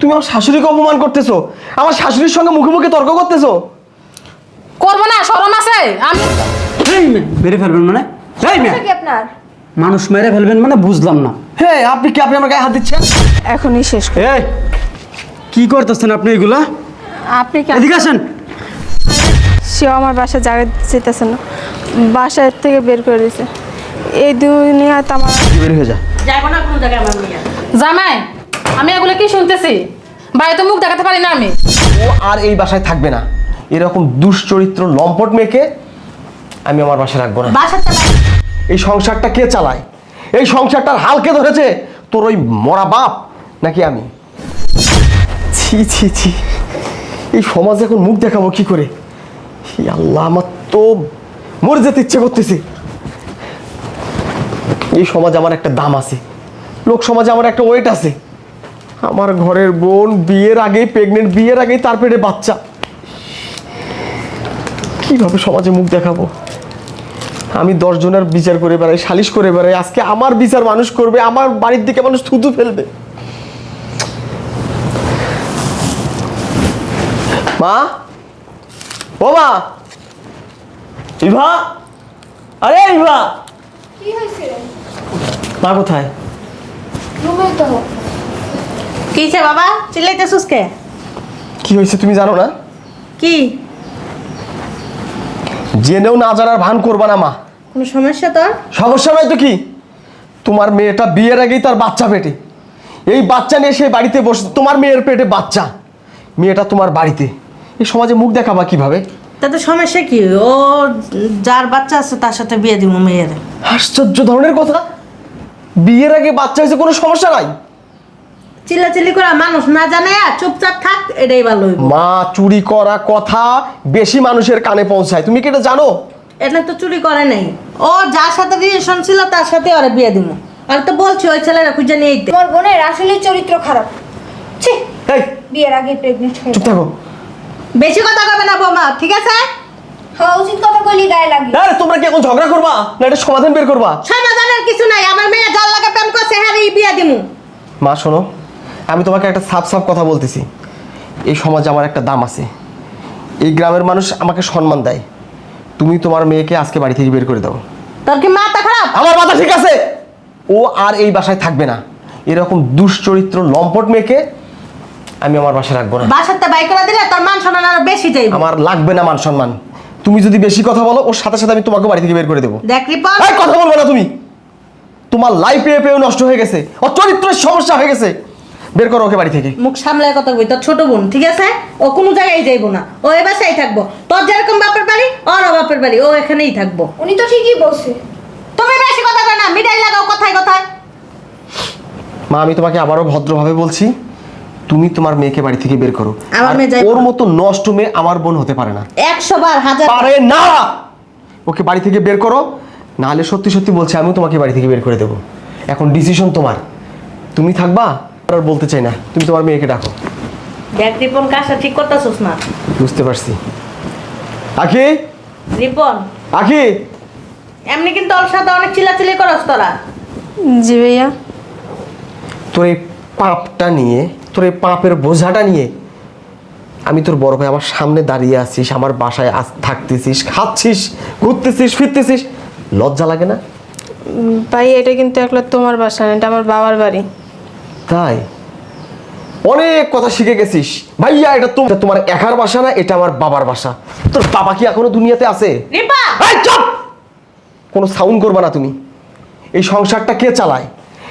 তুমি আমার শাশুড়িকে অপমান করতেছো। আমার শাশুড়ির সঙ্গে মুখে মুখে তর্ক করতেছো। করব না শরম আছে? আমি এই মেয়ে, মেরে ফেলবেন মানে? এই মেয়ে, কি আপনার? মানুষ মেরে ফেলবেন মানে বুঝলাম না। হ্যাঁ আপনি কি আপনি আমার গায়ে হাত দিচ্ছেন? এখনই শেষ কর। এই কি করতেছেন আপনি এগুলা? আপনি কি এদিকে আসেন। সেও আমার বাসায় জায়গা যেতেছে না। বাসায় থেকে বের করে দিয়েছে এই দুনিয়াতে আমার বের হয়ে যা। যাইব না কোনো জায়গায় আমার মেয়ে জামাই আমি এগুলো কি শুনতেছি? বাড়িতে মুখ দেখাতে পারি না আমি। ও আর এই বাসায় থাকবে না। এরকম দুশ্চরিত্র লম্পট মেয়েকে আমি আমার বাসায় রাখব না। বাসাতে এই সংসারটা কে চালায়? এই সংসারটার হাল কে ধরেছে? তোর ওই মরা বাপ নাকি আমি? ছি ছি ছি। এই সমাজে এখন মুখ দেখাবো কি করে? হি আল্লাহ আমার তো মরে যেতে ইচ্ছে করতেছে। এই সমাজে আমার একটা দাম আছে। লোক সমাজে আমার একটা ওয়েট আছে। আমার ঘরের বোন বিয়ের আগেই প্রেগনেন্ট বিয়ের আগেই তার পেটে বাচ্চা। কীভাবে সমাজে মুখ দেখাবো? আমি দশজনের বিচার করে বেড়াই সালিশ করে বেড়াই আজকে আমার বিচার মানুষ করবে আমার বাড়ির দিকে মানুষ থুতু ফেলবে। মা? ও মা? ইভা? আরে ইভা! কি হয়েছে? মা কোথায়? রুমে তো। কিছে বাবা? চিল্লাইতেছিস কে? কি হয়েছে তুমি জানো না? কি? জেনেও না জানার ভান করবা না মা। কোনো সমস্যা তোর? সমস্যা নয় তো কি? তোমার মেয়েটা বিয়ের আগেই তার বাচ্চা পেটে। এই বাচ্চা নিয়ে সেই বাড়িতে বসে তোমার মেয়ের পেটে বাচ্চা। মেয়েটা তোমার বাড়িতে। এই সমাজে মুখ দেখাবা কীভাবে? তাতে সমস্যা কি? ও যার বাচ্চা আছে তার সাথে বিয়ে দিব মেয়ের। আশ্চর্য ধরনের কথা। বিয়ের আগে বাচ্চা হয়েছে কোনো সমস্যা নাই? চিল্লাচিল্লি করে মানুষ না জানে চুপচাপ থাক এটাই ভালো মা চুরি করা কথা বেশি মানুষের কানে পৌঁছায়। তুমি কি এটা জানো? এটা তো চুরি করে নাই। ও যার সাথে রিলেশন ছিল তার সাথে ওরা বিয়ে দিব। আর তো বলছি ওই ছেলেরা খুঁজে নিয়ে দিতে তোমার বোনের আসলে চরিত্র খারাপ। ছি এই। বিয়ের আগে প্রেগনেন্ট হয়ে চুপ থাকো। বেশি কথা কবে না বৌমা ঠিক আছে? হওয়া উচিত কথা কইলি গায়ে লাগে আরে তোমরা কি এখন ঝগড়া করবা? না এটা সমাধান বের করবা? সমাধানের কিছু নাই আমার মেয়ে যার লাগে প্রেম করছে হ্যাঁ এই বিয়ে দিমু। মা শোনো। আমি তোমাকে একটা সাফ সাফ কথা বলতেছি। এই সমাজে আমার একটা দাম আছে। এই গ্রামের মানুষ আমাকে সম্মান দেয়। তুমি তোমার মেয়েকে আজকে বাড়ি থেকে বের করে দাও। তোর কি মাথা খারাপ? আমার মাথা ঠিক আছে। ও আর এই বাসায় থাকবে না। এরকম দুশ্চরিত্র লম্পট মেয়েকে আমি আমার বাসায় রাখব না। বাসাতে বাই করে দিলে তোর মান সম্মান আরও বেশি যাইব। আমার লাগবে না মান সম্মান। তুমি যদি বেশি কথা বলো ওর সাথে সাথে আমি তোমাকে বাড়ি থেকে বের করে দেবো। দেখ রিপন। এই কথা বলব না তুমি। তোমার লাইফ পেয়ে পেয়েও নষ্ট হয়ে গেছে। ওর চরিত্রের সমস্যা হয়ে গেছে। বের করো ওকে বাড়ি থেকে। মুখ সামলায় কথা কই তোর ছোট বোন ঠিক আছে? ও কোনো জায়গায় যাইবো না। ও এ বাসায় থাকব। তোর যেরকম বাপের বাড়ি ওর বাপের বাড়ি ও এখানেই থাকব। উনি তো ঠিকই বলছে। তুমি বেশি কথা কয় না মিডাই লাগাও কথায় কথায়। মা আমি তোমাকে আবারও ভদ্রভাবে বলছি তুমি তোমার মেয়েকে বাড়ি থেকে বের করো। আমার মেয়ে যাইবো ওর মতো নষ্ট মেয়ে আমার বোন হতে পারে না। একশো বার হাজার পারে না! ওকে বাড়ি থেকে বের করো নাহলে সত্যি সত্যি বলছি আমিও তোমাকে বাড়ি থেকে বের করে দেবো। এখন ডিসিশন তোমার। তুমি থাকবা আর বলতে চাই না। তুমি তোমার মেয়েকে ডাকো। দেখ রিপন কাজটা ঠিক করতেছিস না? বুঝতে পারছি। আখি? রিপন? আখি? এমনি কিন্তু ওর সাথে অনেক চিল্লাচিল্লি করস তোরা। জি ভাইয়া। তোর এই পাপটা নিয়ে তোর এই পাপের বোঝাটা নিয়ে আমি তোর বড় ভাই আমার সামনে দাঁড়িয়ে আছিস আমার বাসায় আস থাকতেছিস খাচ্ছিস ঘুরতেছিস ফিরতেছিস লজ্জা লাগে না? ভাই এটা কিন্তু একলা তোমার বাসা না এটা আমার বাবার বাড়ি। তাই? অনেক কথা শিখে গেছিস। ভাইয়া এটা তো- তোমার একার বাসা না এটা আমার বাবার বাসা। তোর বাবা কি এখনও দুনিয়াতে আছে? এই চুপ! কোনো সাউন্ড করবা না তুমি। এই সংসারটা কে চালায়?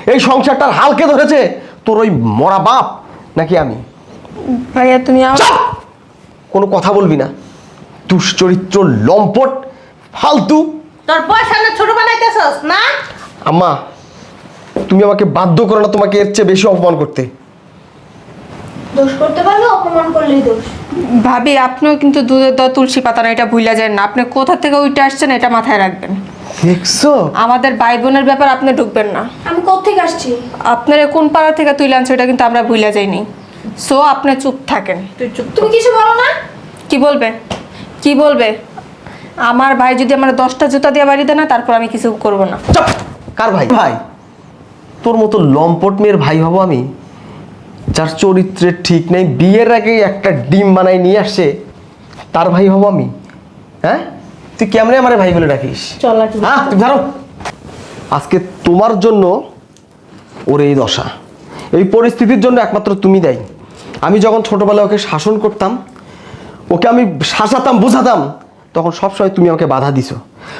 এই সংসারটার হাল কে ধরেছে? তোর ওই মরা বাপ নাকি আমি? ভাইয়া তুমি আমার চুপ! কোনো কথা বলবি না। দুশ্চরিত্র লম্পট ফালতু। তোর পয়সা না ছোট বানাইতেছস না? আম্মা তুমি আমাকে বাধ্য করো না তোমাকে এর চেয়ে বেশি অপমান করতে। দোষ করতে পারলে অপমান করলেই দোষ। ভাবি আপনিও কিন্তু দুধের দর তুলসী পাতা না এটা ভুলা যায় না। আপনি কোথা থেকে উঠে আসছেন এটা মাথায় রাখবেন। দেখছ? আমাদের ভাই বোনের ব্যাপার আপনি ঢুকবেন না। আমি কোথেকে আসছি? আপনার কোন পাড়া থেকে তুই আনছো এটা কিন্তু আমরা ভুলা যাইনি। সো আপনি চুপ থাকেন। তুই চুপ তুমি কিছু বলো না। কি বলবে? কি বলবে? আমার ভাই যদি আমার দশটা জুতা দিয়ে বাড়ি দেয় না তারপর আমি কিছু করব না। কার ভাই? ভাই। তোর মতো লম্পট মেয়ের ভাই হব আমি যার চরিত্রের ঠিক নেই বিয়ের আগে একটা ডিম বানাই নিয়ে আসছে তার ভাই হব আমি। হ্যাঁ? তুই কেমনে আমার ভাই বলে ডাকিস? হ্যাঁ তুমি ধরো। আজকে তোমার জন্য ওর এই দশা। এই পরিস্থিতির জন্য একমাত্র তুমি দেয়। আমি যখন ছোটবেলায় ওকে শাসন করতাম ওকে আমি শাসাতাম বোঝাতাম তখন সবসময় তুমি আমাকে বাধা দিছো।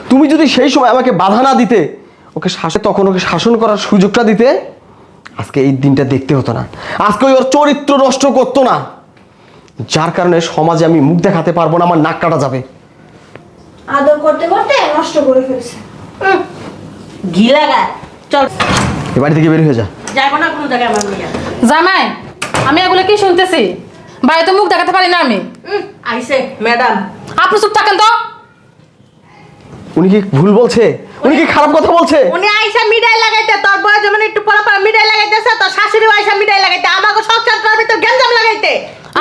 তুমি যদি সেই সময় আমাকে বাধা না দিতে ওকে শাসে তখন ওকে শাসন করার সুযোগটা দিতে আজকে এই দিনটা দেখতে হতো না। আজকে ওই ওর চরিত্র নষ্ট করতো না। যার কারণে সমাজে আমি মুখ দেখাতে পারব না আমার নাক কাটা যাবে। আদর করতে করতে নষ্ট করে ফেলছে। হুম, ঘি লাগায়। চল। এ বাড়ি থেকে বের হয়ে যা। যাইবো না কোনো জায়গায় আমার মেয়ে জামাই আমি এগুলো কি শুনতেছি? বাড়িতে মুখ দেখাতে পারি না আমি। আইসে ম্যাডাম। আপনি চুপ থাকেন তো। উনি কি ভুল বলছে? উনি কি খারাপ কথা বলছে? উনি আইসা মিডাই লাগাইতে তোর বয়স যেমন একটু পরে পরে মিডাই লাগাইতেছে তোর শাশুড়িও আইসা মিডাই লাগাইতে আমাকে সংসার করার ভিতর গেঞ্জাম লাগাইতে।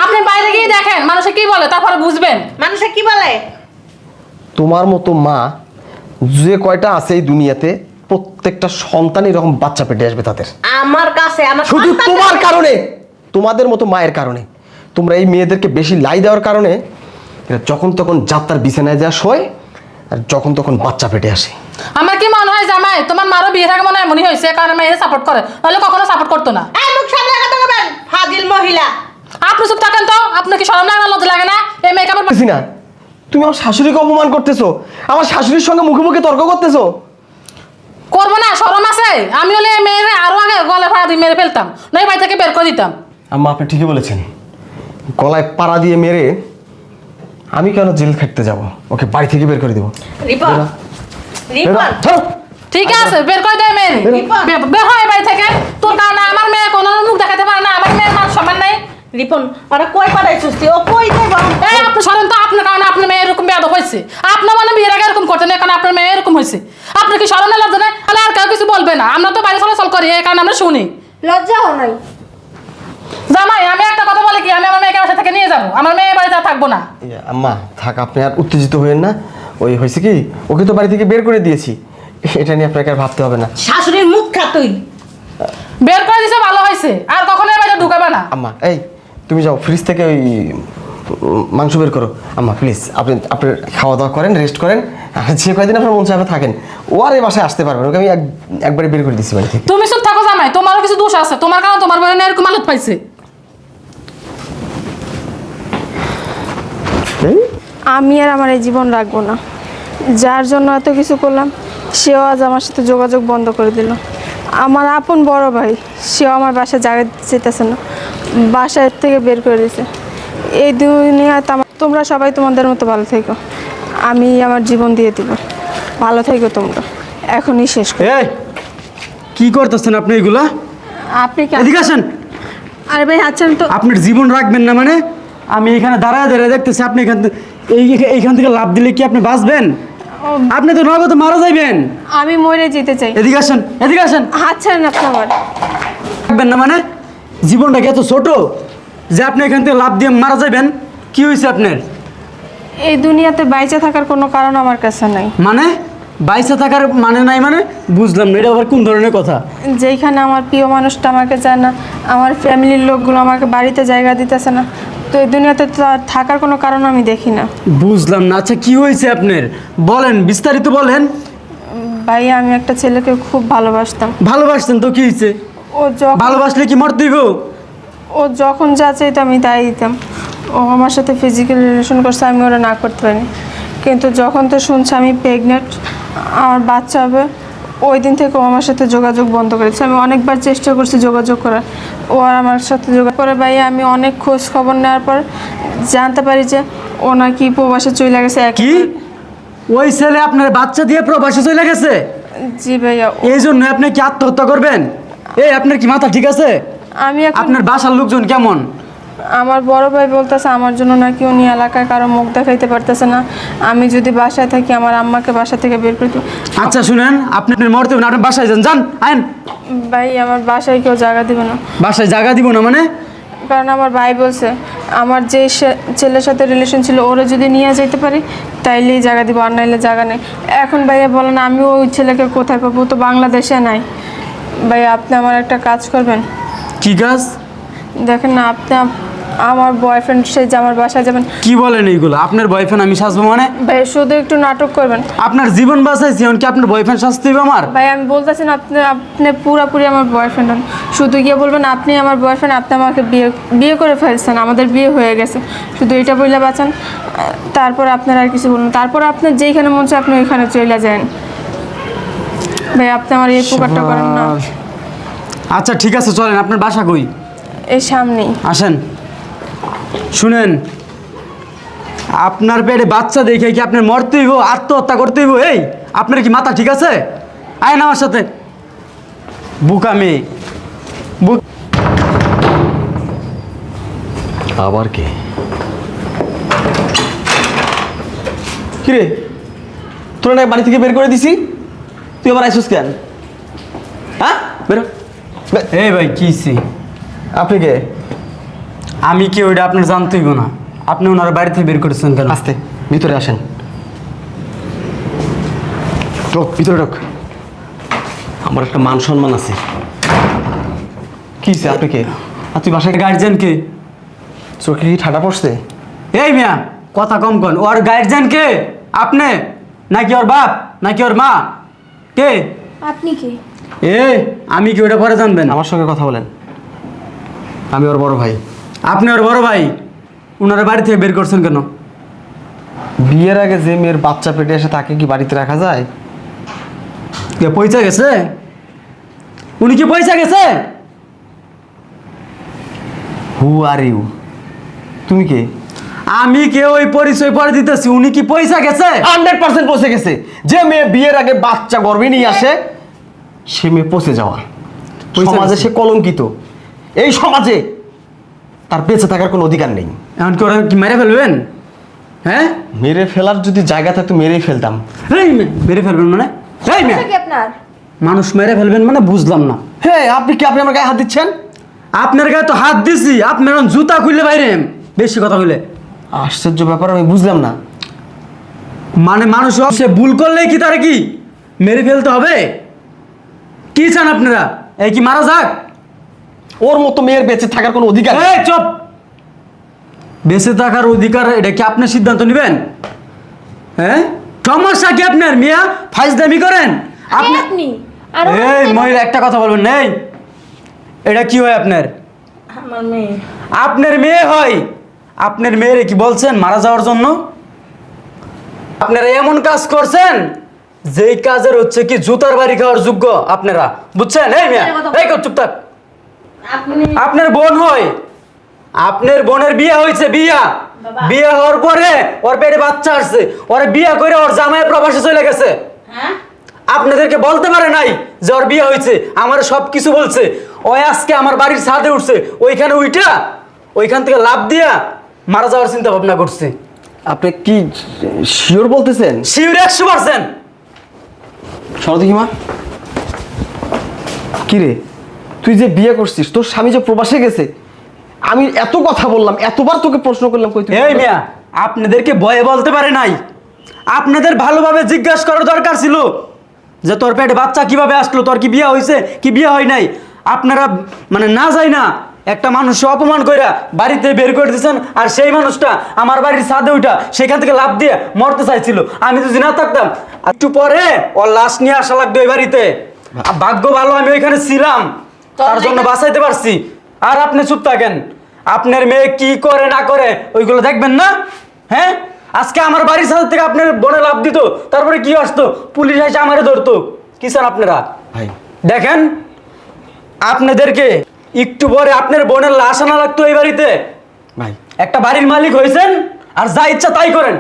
আপনি বাইরে গিয়ে দেখেন মানুষে কি বলে তারপরে বুঝবেন। মানুষে কি বলে? তোমার মতো মা যে কয়টা আছে এই দুনিয়াতে প্রত্যেকটা সন্তান এরকম বাচ্চা পেটে আসবে তাদের। আমার কাছে আমার শুধু তোমার কারণে তোমাদের মতো মায়ের কারণে। তোমরা এই মেয়েদেরকে বেশি লাই দেওয়ার কারণে এরা যখন তখন যাত্রার বিছানায় যা শোয় আর যখন তখন বাচ্চা পেটে আসে। আমার কি মনে হয় জামাই? তোমার মারও বিয়ে থাকে মনে হয় এমনই হয়েছে কারণ মেয়েরা সাপোর্ট করে। নাহলে কখনো সাপোর্ট করতো না। এই মুখ সামনে কথা বলবেন ফাজিল মহিলা। আপনি চুপ থাকেন তো আপনার কি সরম লাগে না লজ্জা লাগে না? এই মেয়েকে আমার বুঝছি না। তুমি আমার শাশুড়িকে অপমান করতেছো আমার শাশুড়ির সঙ্গে মুখে মুখে তর্ক করতেছো। করব না সরম আছে। আমি হলে এই মেয়ের আরও আগে গলে ফাড়া দিয়ে মেরে ফেলতাম নয় বাড়ি থেকে বের করে দিতাম। আম্মা আপনি ঠিকই বলেছেন। গলায় পাড়া দিয়ে মেরে আমি কেন জেল খাটতে যাব? ওকে বাড়ি থেকে বের করে দেবো। রিপন। রিপন। ঠিক আছে বের করে দেয় মেয়ে বের। হয় বাড়ি থেকে। তোর কারণে আমার মেয়ে কোনো মুখ দেখাতে পারে না আমার মেয়ের মান সম্মান নাই। রিপন ওরা কই পাঠাইছিস তুই? ও কই যাইব এই আপনি সরেন তো আপনার কারণে আপনার মেয়ে এরকম বেয়াদব হয়েছে। আপনার মানে বিয়ের আগে এরকম করতেন এখন আপনার মেয়ে এরকম হয়েছে। আপনি কি সরম না লজ্জা নেই? তাহলে আর কেউ কিছু বলবে না। আমরা তো বাড়ি চলাচল করি এই কারণে আমরা শুনি। লজ্জাও নাই? জামাই আমি একটা কথা বলি কি? আমি আমার মেয়েকে বাসা থেকে নিয়ে যাব। আমার মেয়ে বাড়িতে আর থাকব না। আম্মা থাক আপনি আর উত্তেজিত হয়েন না। ওই হয়েছে কি? ওকে তো বাড়ি থেকে বের করে দিয়েছি। এটা নিয়ে আপনাকে আর ভাবতে হবে না। শাশুড়ির মুখ খা তুই। বের করে দিছে ভালো হয়েছে। আর কখনো এই বাড়িতে ঢুকাবে না। আম্মা এই তুমি যাও ফ্রিজ থেকে ওই উম, মাংস বের করো। আম্মা প্লিজ আপনি আপনি খাওয়া দাওয়া করেন রেস্ট করেন। আর যে কয়দিন আপনার মন চাপে থাকেন। ও আর এই বাসায় আসতে পারবেন ওকে আমি এক একবারে বের করে দিচ্ছি বাড়ি থেকে। তুমি জামাই তোমারও কিছু দোষ আছে। তোমার কারণে তোমার বোনের এরকম আলত পাইছে। আমি আর আমার এই জীবন রাখব না। যার জন্য এত কিছু করলাম সেও আজ আমার সাথে যোগাযোগ বন্ধ করে দিল। আমার আপন বড় ভাই সেও আমার বাসায় জায়গা যেতেছে না। বাসায় থেকে বের করে দিয়েছে। এই দুনিয়ায় তো আমার- তোমরা সবাই তোমাদের মতো ভালো থেকো। আমি আমার জীবন দিয়ে দিব। ভালো থেকো তোমরা। এখনই শেষ করো। কি করতেছেন আপনি এগুলা? আপনি কি? এদিকে আসেন। আরে ভাই আচ্ছা তো। আপনার জীবন রাখবেন না মানে? আমি এখানে দাঁড়ায় দাঁড়ায় দেখতেছি আপনি এখান থেকে এই এইখান থেকে লাভ দিলে কি আপনি বাঁচবেন? আপনি তো নগদ মারা যাইবেন। আমি মরে যেতে চাই। এদিকে আসেন এদিকে আসেন। ছাড়েন আপনি আমার রাখবেন না মানে? জীবনটা কি এত ছোট যে আপনি এখান থেকে লাভ দিয়ে মারা যাবেন কি হয়েছে আপনার? এই দুনিয়াতে বাইচে থাকার কোনো কারণ আমার কাছে নাই। মানে? বাইসে থাকার মানে নাই মানে বুঝলাম না এটা আবার কোন ধরনের কথা? যেইখানে আমার প্রিয় মানুষটা আমাকে চায় না আমার ফ্যামিলির লোকগুলো আমাকে বাড়িতে জায়গা দিতেছে না তো এই দুনিয়াতে তো আর থাকার কোনো কারণ আমি দেখি না। বুঝলাম না আচ্ছা কি হয়েছে আপনার? বলেন বিস্তারিত বলেন। ভাই আমি একটা ছেলেকে খুব ভালোবাসতাম। ভালোবাসতেন তো কি হয়েছে? ও যখন ভালোবাসলে কি মরতে দিব ও যখন যা চাইতো আমি তাই দিতাম। ও আমার সাথে ফিজিক্যাল রিলেশন করছে আমি ওরা না করতে পারিনি। কিন্তু যখন তো শুনছে আমি প্রেগনেন্ট আমার বাচ্চা হবে ওই দিন থেকে ও আমার সাথে যোগাযোগ বন্ধ করেছে। আমি অনেকবার চেষ্টা করছি যোগাযোগ করার ও আর আমার সাথে যোগাযোগ করে ভাই আমি অনেক খোঁজ খবর নেওয়ার পর জানতে পারি যে ও নাকি প্রবাসে চলে গেছে কি? ওই ছেলে আপনার বাচ্চা দিয়ে প্রবাসে চলে গেছে? জি ভাইয়া এই জন্য আপনি কি আত্মহত্যা করবেন? এই আপনার কি মাথা ঠিক আছে? আমি আপনার বাসার লোকজন কেমন? আমার বড় ভাই বলতেছে আমার জন্য নাকি উনি এলাকায় কারও মুখ দেখাইতে পারতেছে না। আমি যদি বাসায় থাকি আমার আম্মাকে বাসা থেকে বের করে আচ্ছা শুনেন আপনি আপনার মরতে হবে না, আপনি বাসায় যান যান আইন ভাই আমার বাসায় কেউ জায়গা দিবে না। বাসায় জায়গা দিব না মানে? কারণ আমার ভাই বলছে আমার যে সে- ছেলের সাথে রিলেশন ছিল ওরা যদি নিয়ে যেতে পারি তাইলেই জায়গা দিব আর নাইলে জায়গা নেই। এখন ভাইয়া বলেন আমি ওই ছেলেকে কোথায় পাবো? ও তো বাংলাদেশে নাই। ভাই আপনি আমার একটা কাজ করবেন। কি কাজ? দেখেন না আপনি আমার বয়ফ্রেন্ড সে যে আমার বাসায় যাবেন। কি বলেন এইগুলো? আপনার বয়ফ্রেন্ড আমি সাজবো মানে? ভাই শুধু একটু নাটক করবেন। আপনার জীবন বাঁচাইছি এমনকি আপনার বয়ফ্রেন্ড শাস্তি হবে আমার? ভাই আমি বলতেছি না আপনি আপনি পুরাপুরি আমার বয়ফ্রেন্ড হন। শুধু গিয়ে বলবেন আপনি আমার বয়ফ্রেন্ড আপনি আমাকে বিয়ে বিয়ে করে ফেলছেন আমাদের বিয়ে হয়ে গেছে। শুধু এটা বললে বাঁচান। তারপর আপনার আর কিছু বলুন তারপর আপনার যেইখানে মন চায় আপনি ওইখানে চলে যান। ভাই আপনি আমার এই প্রকারটা করেন না। আচ্ছা ঠিক আছে চলেন। আপনার বাসা কই? এই সামনেই। আসেন। শুনেন আপনার পেটে বাচ্চা দেখে কি আপনার মরতেই হো আত্মহত্যা করতেই হো এই আপনার কি মাথা ঠিক আছে? আয় না আমার সাথে। বুকা মেয়ে। বুক আবার কে? কিরে? তোরা না বাড়ি থেকে বের করে দিছি? তুই আবার আইসুস কেন? হ্যাঁ? বেরো। এই ভাই কিছি আপনি কে? আমি কি ওইটা আপনার জানতেই না? আপনি ওনার বাড়ি থেকে বের করেছেন কেন? আসতে ভিতরে আসেন। ঢোক ভিতরে ঢোক। আমার একটা মান সম্মান আছে। কি হইছে, আপনি কে? আর তুই বাসায় গার্জেন কে? চোখে কি ঠাটা পড়ছে? এই মিয়া কথা কম কন। ওর গার্জেন কে? আপনি? নাকি ওর বাপ? নাকি ওর মা? কে? আপনি কি? এ আমি কি ওটা পরে জানবেন? আমার সঙ্গে কথা বলেন। আমি ওর বড় ভাই। আপনি ওর বড় ভাই ওনার বাড়ি থেকে বের করছেন কেন? বিয়ের আগে যে মেয়ের বাচ্চা পেটে এসে তাকে কি বাড়িতে রাখা যায়? কে পয়সা গেছে? উনি কি পয়সা গেছে? হু আর ইউ তুমি কে? আমি কে ওই পরিচয় পরে দিতেছি উনি কি পয়সা গেছে? হান্ড্রেড পার্সেন্ট পচে গেছে। যে মেয়ে বিয়ের আগে বাচ্চা গর্ভে নিয়ে আসে সে মেয়ে পচে যাওয়া। সমাজে গেছে। সে কলঙ্কিত। এই সমাজে তার বেঁচে থাকার কোনো অধিকার নেই। এখন কি ওরা কি মেরে ফেলবেন? হ্যাঁ? মেরে ফেলার যদি জায়গা থাকতো মেরেই ফেলতাম। এই মেয়ে, মেরে ফেলবেন মানে? এই মেয়ে, কি আপনার? মানুষ মেরে ফেলবেন মানে বুঝলাম না। হ্যাঁ আপনি কি আপনি আমার গায়ে হাত দিচ্ছেন? আপনার গায়ে তো হাত দিছি আপনার এখন জুতা খুললে বাইরে। বেশি কথা হইলে আশ্চর্য ব্যাপার আমি বুঝলাম না। মানে মানুষ সে ভুল করলে কি তার কি? মেরে ফেলতে হবে? কি চান আপনারা? এই কি মারা যাক? ওর মতো মেয়ের বেঁচে থাকার কোনো অধিকার নেই। এই চুপ! বেঁচে থাকার অধিকার এটা কি আপনি সিদ্ধান্ত নেবেন? হ্যাঁ? সমস্যা কি আপনার মিয়া? ফাইজদামি করেন? আপনি আপনি এই মহিলা একটা কথা বলবেন নেই। এটা কি হয় আপনার? আমার মেয়ে। আপনার মেয়ে হয়। আপনার মেয়েরে কি বলছেন মারা যাওয়ার জন্য? আপনারা এমন কাজ করছেন যেই কাজের হচ্ছে কি জুতার বাড়ি খাওয়ার যোগ্য আপনারা। বুঝছেন? এই মিয়া এই কর, চুপ থাক। আপনার বোন হয়। আপনার বোনের বিয়ে হয়েছে বিয়া। বিয়ে হওয়ার পরে ওর পেটে বাচ্চা আসছে। ওর বিয়ে করে ওর জামাই প্রবাসে চলে গেছে। হ্যাঁ? আপনাদেরকে বলতে পারে নাই যে ওর বিয়ে হয়েছে। আমার সব কিছু বলছে। ওই আজকে আমার বাড়ির ছাদে উঠছে। ওইখানে উইটা ওইখান থেকে লাভ দিয়া মারা যাওয়ার চিন্তা ভাবনা করছে। আপনি কি শিওর বলতেছেন? শিউর একশো পার্সেন্ট। সরদিহি মা। কিরে তুই যে বিয়ে করছিস তোর স্বামী যে প্রবাসে গেছে আমি এত কথা বললাম এতবার তোকে প্রশ্ন করলাম কই তুই এই মিয়া আপনাদেরকে ভয়ে বলতে পারে নাই। আপনাদের ভালোভাবে জিজ্ঞাসা করার দরকার ছিল যে তোর পেটে বাচ্চা কীভাবে আসলো তোর কি বিয়ে হয়েছে কি বিয়ে হয় নাই? আপনারা মানে না যায় না একটা মানুষকে অপমান কইরা বাড়িতে বের করে দিয়েছেন আর সেই মানুষটা আমার বাড়ির ছাদে উঠা সেখান থেকে লাভ দিয়ে মরতে চাইছিল। আমি যদি না থাকতাম আর একটু পরে ওর লাশ নিয়ে আসা লাগতো এই বাড়িতে। ভাগ্য ভালো আমি ওইখানে ছিলাম। তার জন্য বাঁচাইতে পারছি। আর আপনি চুপ থাকেন। আপনার মেয়ে কি করে না করে ওইগুলো দেখবেন না? হ্যাঁ? আজকে আমার বাড়ির সাথে থেকে আপনার বনে লাভ দিত তারপরে কি আসতো? পুলিশ এসে আমারে ধরতো। কি চান আপনারা? ভাই। দেখেন আপনাদেরকে একটু পরে আপনার বোনের লাশ আনা লাগতো এই বাড়িতে। ভাই। একটা বাড়ির মালিক হয়েছেন আর যা ইচ্ছা তাই করেন।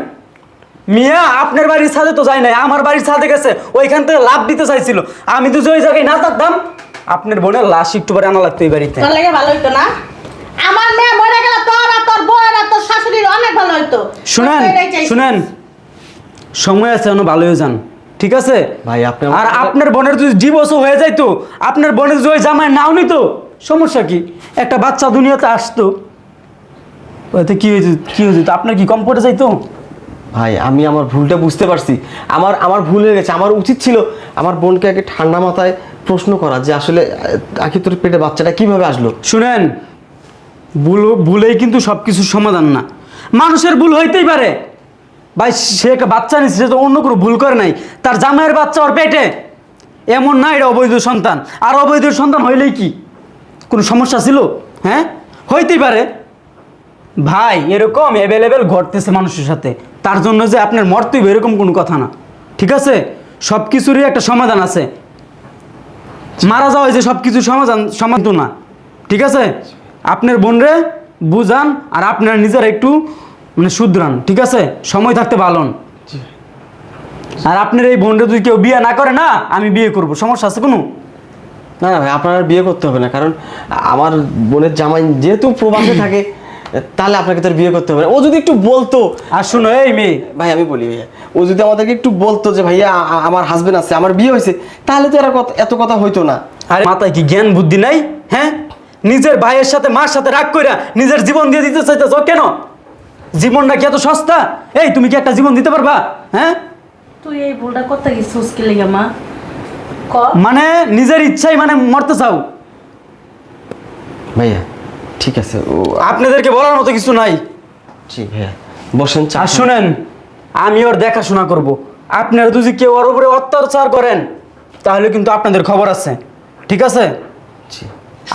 মিয়া আপনার বাড়ির সাথে তো যাই নাই আমার বাড়ির সাথে গেছে ওইখান থেকে লাভ দিতে চাইছিল। আমি তো যে ওই জায়গায় না থাকতাম আপনার বোনের লাশ একটু পরে আনা লাগতো এই বাড়িতে। তোর লাগে ভালো হইতো না? আমার মেয়ে মরে গেলে তোর আর তোর বউয়ের আর তোর শাশুড়ির অনেক ভালো হইতো। শুনেন এটাই। শুনেন। সময় আছে এখনও ভালো হয়ে যান। ঠিক আছে? ভাই, আপনি আর আপনার বোনের যদি ডিভোর্স হয়ে যাইতো আপনার বোনের যদি ওই জামাই নাও নিত সমস্যা কি? একটা বাচ্চা দুনিয়াতে আসতো। ওতে কি হয়েছে কি হয়েছে আপনার কি কম পড়ে যাইতো? ভাই আমি আমার ভুলটা বুঝতে পারছি। আমার আমার ভুল হয়ে গেছে। আমার উচিত ছিল আমার বোনকে আগে ঠান্ডা মাথায় প্রশ্ন করা যে আসলে আখি পেটে বাচ্চাটা কীভাবে আসলো? শুনেন, ভুল ভুলেই কিন্তু সব কিছুর সমাধান না। মানুষের ভুল হইতেই পারে। ভাই, সে বাচ্চা নিচ্ছে সে তো অন্য কোনো ভুল করে নাই। তার জামাইয়ের বাচ্চা ওর পেটে। এমন না এটা অবৈধ সন্তান। আর অবৈধ সন্তান হইলেই কি? কোনো সমস্যা ছিল? হ্যাঁ? হইতেই পারে। ভাই, এরকম অ্যাভেলেবেল ঘটতেছে মানুষের সাথে। তার জন্য যে আপনার মরতেই এরকম কোনো কথা না। ঠিক আছে? সব কিছুরই একটা সমাধান আছে। মারা যাওয়া যে সব কিছু সমাধান সমাধান না। ঠিক আছে? আপনার বোনরে বুঝান আর আপনার নিজের একটু মানে শুধরান। ঠিক আছে? সময় থাকতে ভালো আর আপনার এই বোনরে যদি কেউ বিয়ে না করে না আমি বিয়ে করব। সমস্যা আছে কোনো? না না ভাই আপনার বিয়ে করতে হবে না। কারণ আমার বোনের জামাই যেহেতু প্রবাসে থাকে তাহলে আপনাকে তার বিয়ে করতে হবে ও যদি একটু বলতো আর শুনো এই মেয়ে। ভাই আমি বলি ভাইয়া ও যদি আমাদেরকে একটু বলতো যে ভাইয়া আমার হাজবেন্ড আছে আমার বিয়ে হয়েছে তাহলে তো এরা এত কথা হইতো না। আরে মাথায় কি জ্ঞান বুদ্ধি নাই? হ্যাঁ? নিজের ভাইয়ের সাথে মার সাথে রাগ কইরা নিজের জীবন দিয়ে দিতে চাইতেছ কেন? জীবনটা কি এত সস্তা? এই তুমি কি একটা জীবন দিতে পারবা? হ্যাঁ? তুই এই ভুলটা করতে গেছিস কি লেগে মা? মানে নিজের ইচ্ছাই মানে মরতে চাও। ভাইয়া ঠিক আছে ও আপনাদেরকে বলার মতো কিছু নাই। জি ভাইয়া। বসেন চা আর শুনেন আমি ওর দেখাশোনা করব। আপনারা যদি কেউ ওর উপরে অত্যাচার করেন তাহলে কিন্তু আপনাদের খবর আছে। ঠিক আছে? জি।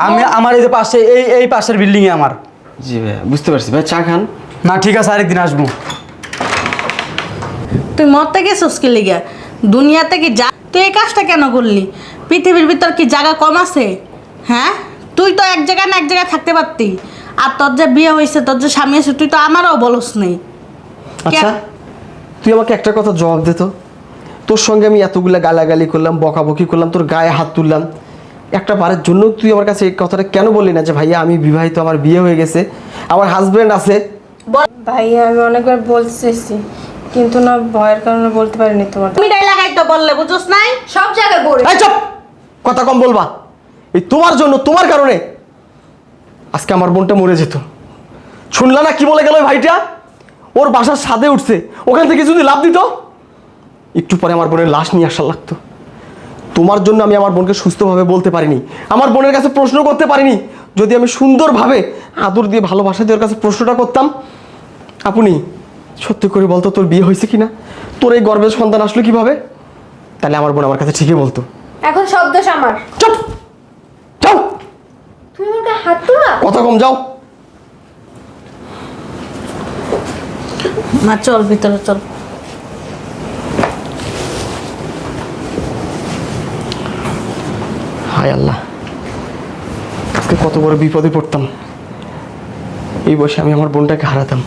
আমি আমার এই যে পাশে এই এই পাশের বিল্ডিংয়ে আমার। জি ভাইয়া বুঝতে পারছি। ভাই চা খান। না ঠিক আছে আরেকদিন আসব। তুই মরতে গেছিস কি লেগে? দুনিয়াতে কি যা তুই এই কাজটা কেন করলি? পৃথিবীর ভিতর কি জায়গা কম আছে? হ্যাঁ? তুই তো এক জায়গায় না এক জায়গায় থাকতে পারতি। আর তোর যে বিয়ে হয়েছে তোর যে স্বামী আছে তুই তো আমারও বলস নেই। আচ্ছা তুই আমাকে একটা কথা জবাব দে তো। তোর সঙ্গে আমি এতগুলা গালাগালি করলাম বকাবকি করলাম তোর গায়ে হাত তুললাম। একটা বারের জন্য তুই আমার কাছে এই কথাটা কেন বললি না যে ভাইয়া আমি বিবাহিত আমার বিয়ে হয়ে গেছে আমার হাজব্যান্ড আছে ভাইয়া আমি অনেকবার বলতে চেয়েছি কিন্তু না ভয়ের কারণে বলতে পারিনি তোমার তুমি ডাই লাগাই তো বললে বুঝোস নাই? সব জায়গায় বলে। এই চুপ! কথা কম বলবা। এই তোমার জন্য তোমার কারণে। আজকে আমার বোনটা মরে যেত। শুনলা না কি বলে গেল ওই ভাইটা? ওর বাসার সাদে উঠছে। ওখান থেকে যদি লাভ দিত একটু পরে আমার বোনের লাশ নিয়ে আসা লাগতো। তোমার জন্য আমি আমার বোনকে সুস্থভাবে বলতে পারিনি। আমার বোনের কাছে প্রশ্ন করতে পারিনি। যদি আমি সুন্দরভাবে আদর দিয়ে ভালোবাসা দিয়ে ওর কাছে প্রশ্নটা করতাম আপনি সত্যি করে বলতো তোর বিয়ে হয়েছে কি না তোর এই গর্বের সন্তান আসলো কীভাবে? তাহলে আমার বোন আমার কাছে ঠিকই বলতো। এখন সব দোষ আমার চুপ যাও তুমি আমার গায়ে হাত তোলা কথা কম যাও। না চল ভিতরে চল। হায় আল্লাহ। আজকে কত বড় বিপদে পড়তাম। এই বয়সে আমি আমার বোনটাকে হারাতাম।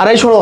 আর এই শোনো